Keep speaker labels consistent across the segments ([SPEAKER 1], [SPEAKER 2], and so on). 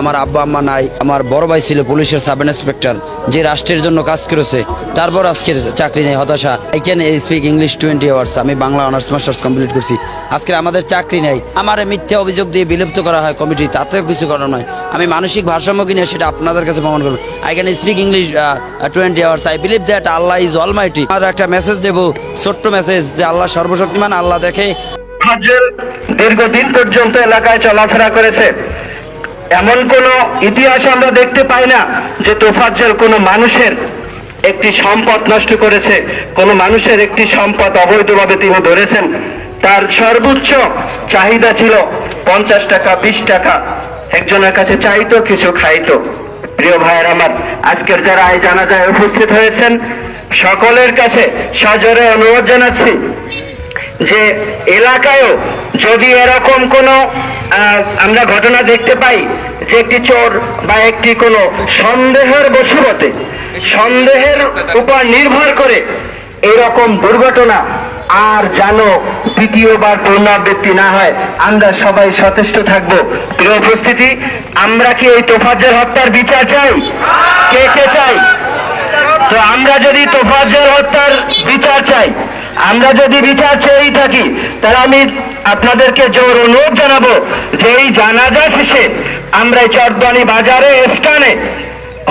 [SPEAKER 1] আমার আব্বা আম্মা নাই, আমার বড় ভাই ছিল পুলিশের সাব ইন্সপেক্টর, যে রাষ্ট্রের জন্য কাজ করেছে, তারপর আজকের চাকরি নেই, হতাশা। I can speak English twenty hours আমি বাংলা অনার্স মাস্টার্স কমপ্লিট করছি। আজকে আমাদের চাকরি নেই। আমার মিথ্যা অভিযোগ দিয়ে বিলুপ্ত করা হয় কমিটি তাতেও কিছু করার নয়। আমি মানসিক ভারসাম্য কিনে সেটা আপনাদের কাছে প্রমাণ করব। I can speak English twenty hours I believe that Allah is almighty আমার একটা মেসেজ দেবো, ছোট্ট মেসেজ যে আল্লাহ সর্বশক্তিমান, আল্লাহ দেখে।
[SPEAKER 2] দীর্ঘদিন পর্যন্ত এলাকায় চলাফেরা করেছে। এমন কোন ইতিহাস আমরা দেখতে পাই না যে তোফাজ্জল কোনো মানুষের একটি সম্পদ নষ্ট করেছে, কোন মানুষের একটি সম্পদ অবৈধভাবে তিনি ধরেছেন। তার সর্বোচ্চ চাহিদা ছিল পঞ্চাশ টাকা, বিশ টাকা। একজনের কাছে চাইতো, কিছু খাইতো। প্রিয় ভাইয়ের আমার, আজকের যারা এই জানাজায় উপস্থিত হয়েছেন, সকলের কাছে সজোরে অনুরোধ জানাচ্ছি যে এলাকায়ও যদি এরকম কোনো আমরা ঘটনা দেখতে পাই যে একটি চোর বা একটি কোনো সন্দেহের বশবর্তী, সন্দেহের উপর নির্ভর করে এরকম দুর্ঘটনা আর যেন দ্বিতীয়বার পুনরাবৃত্তি না হয়, আমরা সবাই সচেষ্ট থাকব। প্রিয় উপস্থিতি, আমরা কি এই তোফাজ্জল হত্যার বিচার চাই? কে কে চাই? তো আমরা যদি তোফাজ্জল হত্যার বিচার চাই আমরা যদি বিচার চেয়েই থাকি, তাহলে আমি আপনাদেরকে জোর অনুরোধ জানাব যে এই জানাজা শেষে আমরা চরদানি বাজারে স্থানে,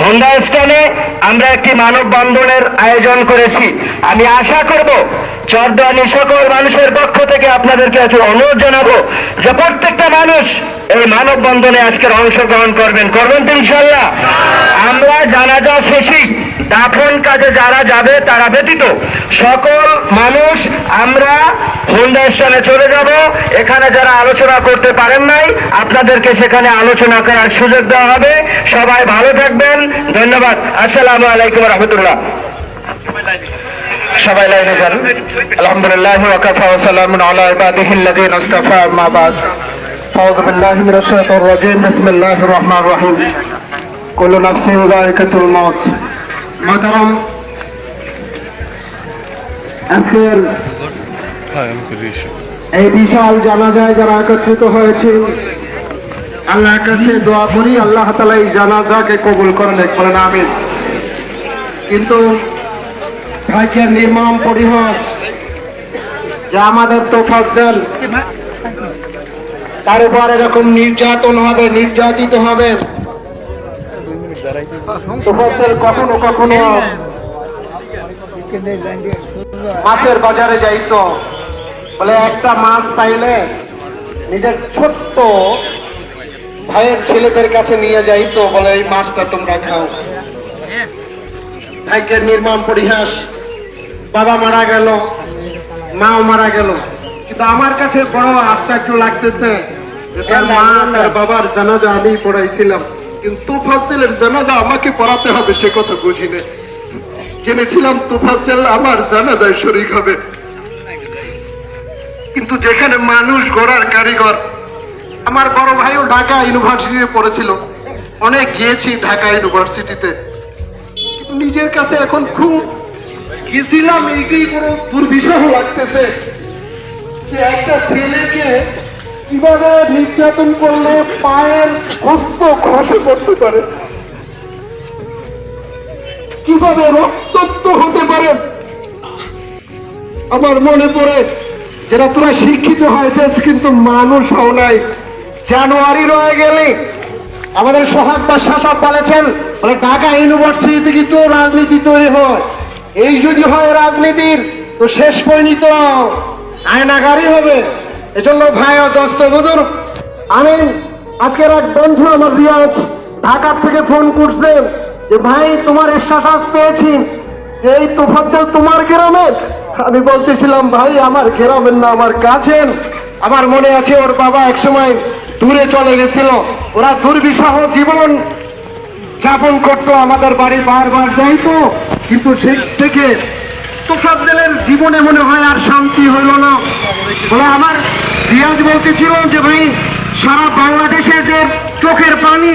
[SPEAKER 2] হোন্ডা স্থানে আমরা একটি মানববন্ধনের আয়োজন করেছি। আমি আশা করব চরদানি সকল মানুষের পক্ষ থেকে আপনাদেরকে আজকে অনুরোধ জানাব যে প্রত্যেকটা মানুষ এই মানববন্ধনে আজকের অংশগ্রহণ করবেন। করবেন তো ইনশাল্লাহ আমরা জানাজা শেষেই দাফন কাজে যারা যাবে, তারা ব্যতীত সকল মানুষ আমরা হুন্ডা চলে যাব। এখানে যারা আলোচনা করতে পারেন নাই, আপনাদেরকে সেখানে আলোচনা করার সুযোগ দেওয়া হবে। সবাই ভালো থাকবেন। ধন্যবাদ। আসসালামু আলাইকুম রহমতুল্লাহ। সবাই লাইনে যান। আলহামদুলিল্লাহ ওয়াকাফা ওয়া সালামুন আলা বাদ। আউযু বিল্লাহি মিনাশ শাইতানির রাজীম। বিসমিল্লাহির কুল্লু নাফসিন মাউত। আজকের এই বিশাল জানাজায় যারা একত্রিত হয়েছে আল্লাহ কাছে দোয়া করি, আল্লাহ তালা এই জানাজাকে কবুল করেন বলেন আমিন। কিন্তু ভাগ্যের নির্মম পরিহাস। যে আমাদের তো ফজল। তার উপর এরকম নির্যাতন হবে, নির্যাতিত হবে। কখনো কখনো মাছের বাজারে যাইতো। বলে একটা মাছ পাইলে নিজের ছোট্ট ভাইয়ের ছেলেদের কাছে নিয়ে যাইতো, বলে এই মাছটা তোমরা খাও। ভাগ্যের নির্মম পরিহাস। বাবা মারা গেল, মাও মারা গেল। কিন্তু আমার কাছে বড় আশ্চর্য লাগতেছে মা বাবার জানাজা আমি পড়াইছিলাম। কিন্তু তুফাজ্জেলের জানাজা আমাকে পড়াতে হবে, সে কথা বুঝি না জেনেছিলাম তুফাজ্জেল আমার জানাজায় শরিক হবে। কিন্তু যেখানে মানুষ গড়ার কারিগর, আমার বড় ভাইও ঢাকা ইউনিভার্সিটিতে পড়েছিল। অনেক গিয়েছি ঢাকা ইউনিভার্সিটিতে। নিজের কাছে এখন খুব গেছিলাম এইটাই বড় দুর্বিষহ লাগতেছে। যে একটা ছেলেকে কীভাবে নির্যাতন করলে পায়ের হস্ত খসে পড়তে পারে? কীভাবে রক্তাক্ত হতে পারে? আমার মনে পড়ে, যারা তোরা শিক্ষিত হয়েছে কিন্তু মানুষ হও নাই। জানুয়ারি রয়ে গেলে আমাদের সোহাগ বা শাসক বলেছেন, বলে ঢাকা ইউনিভার্সিটিতে কিন্তু রাজনীতি তৈরি হয়? এই যদি হয় রাজনীতির, তো শেষ পরিণত আয়নাগারি হবে। এজন্য ভাই ও দোস্ত বুজুর আমি আজকের এক বন্ধু আমার রিয়াজ ঢাকার থেকে ফোন করছে যে, ভাই, তোমার এসাস পেয়েছি। এই তোফাজ্জল তোমার গ্রামের আমি বলতেছিলাম, ভাই, আমার গ্রামের না, আমার কাছের। আমার মনে আছে ওর বাবা একসময় দূরে চলে গেছিল। ওরা দুর্বিষহ জীবন যাপন করতো, আমাদের বাড়ি বারবার যাইতো। কিন্তু সে থেকে তোফাজ্জলের জীবনে মনে হয় আর শান্তি হইল না। বলে আমার রিয়াজ বলতেছিল যে, ভাই, সারা বাংলাদেশে যে চোখের পানি,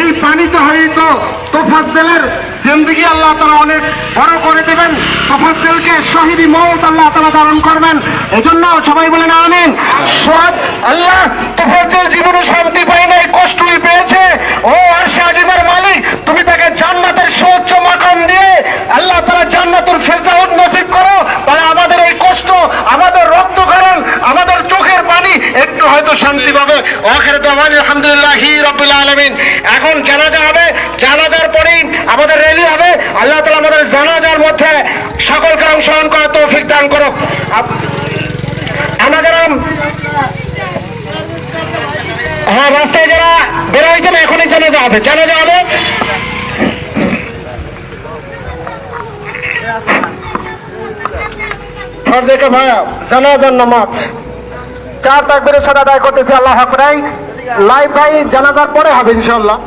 [SPEAKER 2] এই পানিতে হয়তো তোফাজ্জেলের জিন্দগি আল্লাহ তারা অনেক বড় করে দেবেন। তোফাজ্জেলকে শহীদি মৌত আল্লাহ তারা ধারণ করবেন। এজন্য সবাই বলেন সব আল্লাহ তোফাজ্জেল জীবনে শান্তি পায় নাই, কষ্টই পেয়েছে। ও আশা আজিমের মালিক, তুমি তাকে জান্নাতের সৌচ্চ মাকাম দিয়ে আল্লাহ তারা জান্নাতুর ফেরদাউদ নসিব করো। তাহলে আমাদের এই কষ্ট, আমাদের রক্ত রক্তক্ষরণ আমাদের চোখের পানি একটু হয়তো শান্তি পাবে। ওখানে তো আলহামদুলিল্লাহ হি রব্বুল আলমিন। এখন জানাজা হবে, জানাজার পরেই আমাদের র্যালি হবে। আল্লাহ তালা আমাদের জানাজার মধ্যে সকলকে অংশগ্রহণ করার তৌফিক দান করো আপ- হবে। জানাজা ফর্দেকে ভাইয়া জানাজার নামাজ। চার তাকবিরের সাথে আদায় করতেছি, আল্লাহ হাকরাই লাইভ ভাই জানাজার পরে হবে ইনশাল্লাহ